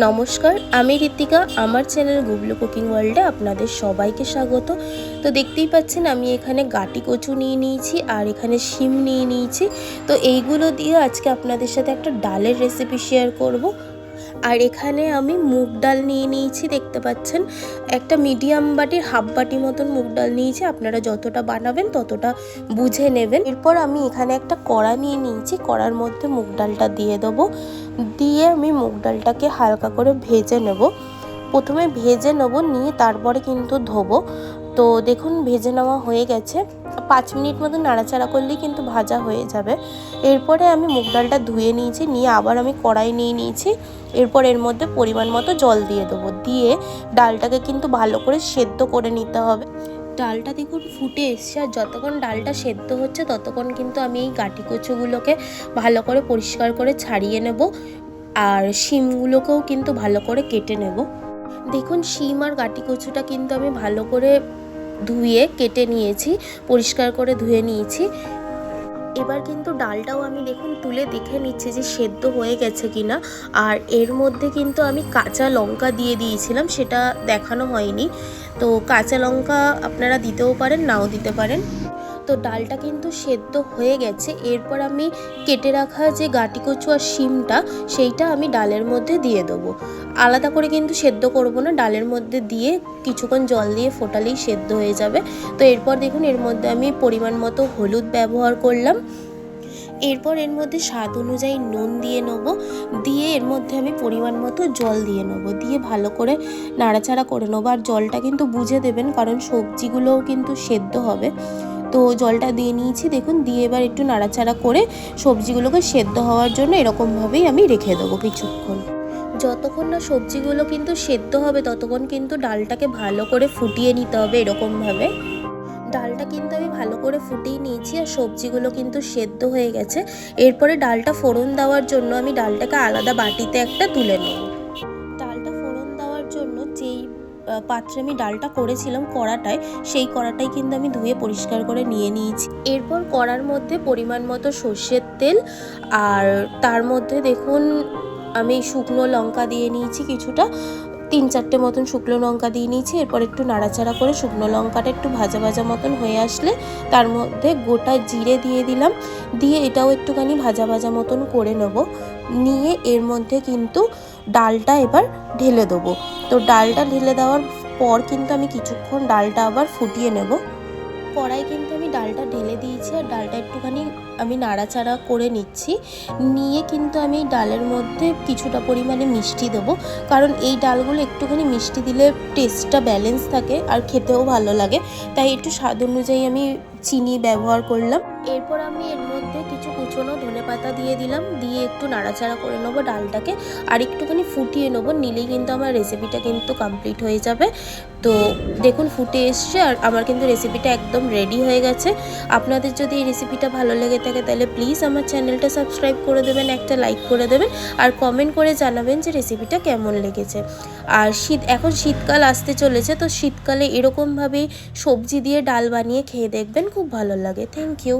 নমস্কার, আমি ঋতিকা আমার চ্যানেল গুবলু কুকিং ওয়ার্ল্ডে আপনাদের সবাইকে স্বাগত। তো দেখতেই পাচ্ছেন, আমি এখানে গাটি কচু নিয়ে নিয়েছি আর এখানে শিম নিয়ে নিয়েছি। তো এইগুলো দিয়ে আজকে আপনাদের সাথে একটা ডালের রেসিপি শেয়ার করব। আর এখানে আমি মুগ ডাল নিয়ে নিয়েছি, দেখতে পাচ্ছেন। একটা মিডিয়াম বাটির হাফ বাটি মতন মুগ ডাল নিয়েছি। আপনারা যতটা বানাবেন ততটা বুঝে নেবেন। এরপর আমি এখানে একটা কড়া নিয়ে নিয়েছি। কড়ার মধ্যে মুগ ডালটা দিয়ে দেবো। দিয়ে আমি মুগ ডালটাকে হালকা করে ভেজে নেব। প্রথমে ভেজে নেব, নিয়ে তারপরে কিন্তু ধোবো। তো দেখুন, ভেজে নেওয়া হয়ে গেছে। পাঁচ মিনিট মতো নাড়াচাড়া করলেই কিন্তু ভাজা হয়ে যাবে। এরপরে আমি মুগ ডালটা ধুয়ে নিয়েছি, নিয়ে আবার আমি কড়াই নিয়ে নিয়েছি। এরপর এর মধ্যে পরিমাণ মতো জল দিয়ে দেবো। দিয়ে ডালটাকে কিন্তু ভালো করে সেদ্ধ করে নিতে হবে। ডালটা দেখুন ফুটে এসছে আর যতক্ষণ ডালটা সেদ্ধ হচ্ছে ততক্ষণ কিন্তু আমি এই গাটি কচুগুলোকে ভালো করে পরিষ্কার করে ছাড়িয়ে নেব আর শিমগুলোকেও কিন্তু ভালো করে কেটে নেব। দেখুন শিম আর গাটি কচুটা কিন্তু আমি ভালো করে ধুয়ে কেটে নিয়েছি, পরিষ্কার করে ধুয়ে নিয়েছি। এবার কিন্তু ডালটাও আমি দেখুন তুলে দেখে নিচ্ছি যে সেদ্ধ হয়ে গেছে কিনা। আর এর মধ্যে কিন্তু আমি কাঁচা লঙ্কা দিয়ে দিয়েছিলাম, সেটা দেখানো হয়নি। তো কাঁচা লঙ্কা আপনারা দিতেও পারেন, নাও দিতে পারেন। তো ডালটা কিন্তু সেদ্ধ হয়ে গেছে। এরপর আমি কেটে রাখা যে গাটি কচু আর শিমটা, সেইটা আমি ডালের মধ্যে দিয়ে দেবো। আলাদা করে কিন্তু সেদ্ধ করব না, ডালের মধ্যে দিয়ে কিছুক্ষণ জল দিয়ে ফোটালেই সেদ্ধ হয়ে যাবে। তো এরপর দেখুন, এর মধ্যে আমি পরিমাণ মতো হলুদ ব্যবহার করলাম। এরপর এর মধ্যে স্বাদ অনুযায়ী নুন দিয়ে নেব। দিয়ে এর মধ্যে আমি পরিমাণ মতো জল দিয়ে নেব। দিয়ে ভালো করে নাড়াচাড়া করে নেব। আর জলটা কিন্তু বুঝে দেবেন, কারণ সবজিগুলোও কিন্তু সেদ্ধ হবে। তো জলটা দিয়ে নিয়েছি। দেখুন, দিয়ে এবার একটু নাড়াচাড়া করে সবজিগুলোকে সেদ্ধ হওয়ার জন্য এরকমভাবেই আমি রেখে দেবো কিছুক্ষণ। যতক্ষণ না সবজিগুলো কিন্তু সেদ্ধ হবে, ততক্ষণ কিন্তু ডালটাকে ভালো করে ফুটিয়ে নিতে হবে এরকমভাবে। ডালটা কিন্তু আমি ভালো করে ফুটিয়ে নিয়েছি আর সবজিগুলো কিন্তু সেদ্ধ হয়ে গেছে। এরপরে ডালটা ফোড়ন দেওয়ার জন্য আমি ডালটাকে আলাদা বাটিতে একটা তুলে নেব। ডালটা ফোড়ন দেওয়ার জন্য যেই পাত্রে আমি ডালটা করেছিলাম কড়াটায়, সেই কড়াটাই কিন্তু আমি ধুয়ে পরিষ্কার করে নিয়ে নিয়েছি। এরপর কড়ার মধ্যে পরিমাণ মতো সর্ষের তেল, আর তার মধ্যে দেখুন আমি শুকনো লঙ্কা দিয়ে নিয়েছি কিছুটা, তিন চারটে মতন শুকনো লঙ্কা দিয়ে নিয়েছি, এরপর একটু নাড়াচাড়া করে শুকনো লঙ্কাটা একটু ভাজা ভাজা মতন হয়ে আসলে তার মধ্যে গোটা জিরে দিয়ে দিলাম, দিয়ে এটাও একটুখানি ভাজা ভাজা মতন করে নেব। নিয়ে এর মধ্যে কিন্তু ডালটা এবার ঢেলে দেবো। তো ডালটা ঢেলে দেওয়ার পর কিন্তু আমি কিছুক্ষণ ডালটা আবার ফুটিয়ে নেব। কড়াই কিন্তু আমি ডালটা ঢেলে দিয়েছি আর ডালটা একটুখানি আমি নাড়াচাড়া করে নিচ্ছি। নিয়ে কিন্তু আমি ডালের মধ্যে কিছুটা পরিমাণে মিষ্টি দেবো। কারণ এই ডালগুলো একটুখানি মিষ্টি দিলে টেস্টটা ব্যালেন্স থাকে আর খেতেও ভালো লাগে। তাই একটু স্বাদ অনুযায়ী আমি চিনি ব্যবহার করলাম। এরপর আমি এর মধ্যে কিছু কুচনো ধনে পাতা দিয়ে দিলাম, দিয়ে একটু নাড়াচাড়া করে নেব ডালটাকে, আর একটুখানি ফুটিয়ে নেব, নিলেই কিন্তু আমার রেসিপিটা কিন্তু কমপ্লিট হয়ে যাবে। তো দেখুন ফুটে এসছে, আর আমার কিন্তু রেসিপিটা একদম রেডি হয়ে গেছে। আপনাদের যদি এই রেসিপিটা ভালো লেগে থাকে, তাহলে প্লিজ আমার চ্যানেলটা সাবস্ক্রাইব করে দেবেন, একটা লাইক করে দেবেন, আর কমেন্ট করে জানাবেন যে রেসিপিটা কেমন লেগেছে। আর শীত, এখন শীতকাল আসতে চলেছে, তো শীতকালে এরকমভাবেই সবজি দিয়ে ডাল বানিয়ে খেয়ে দেখবেন, খুব ভালো লাগে। Thank you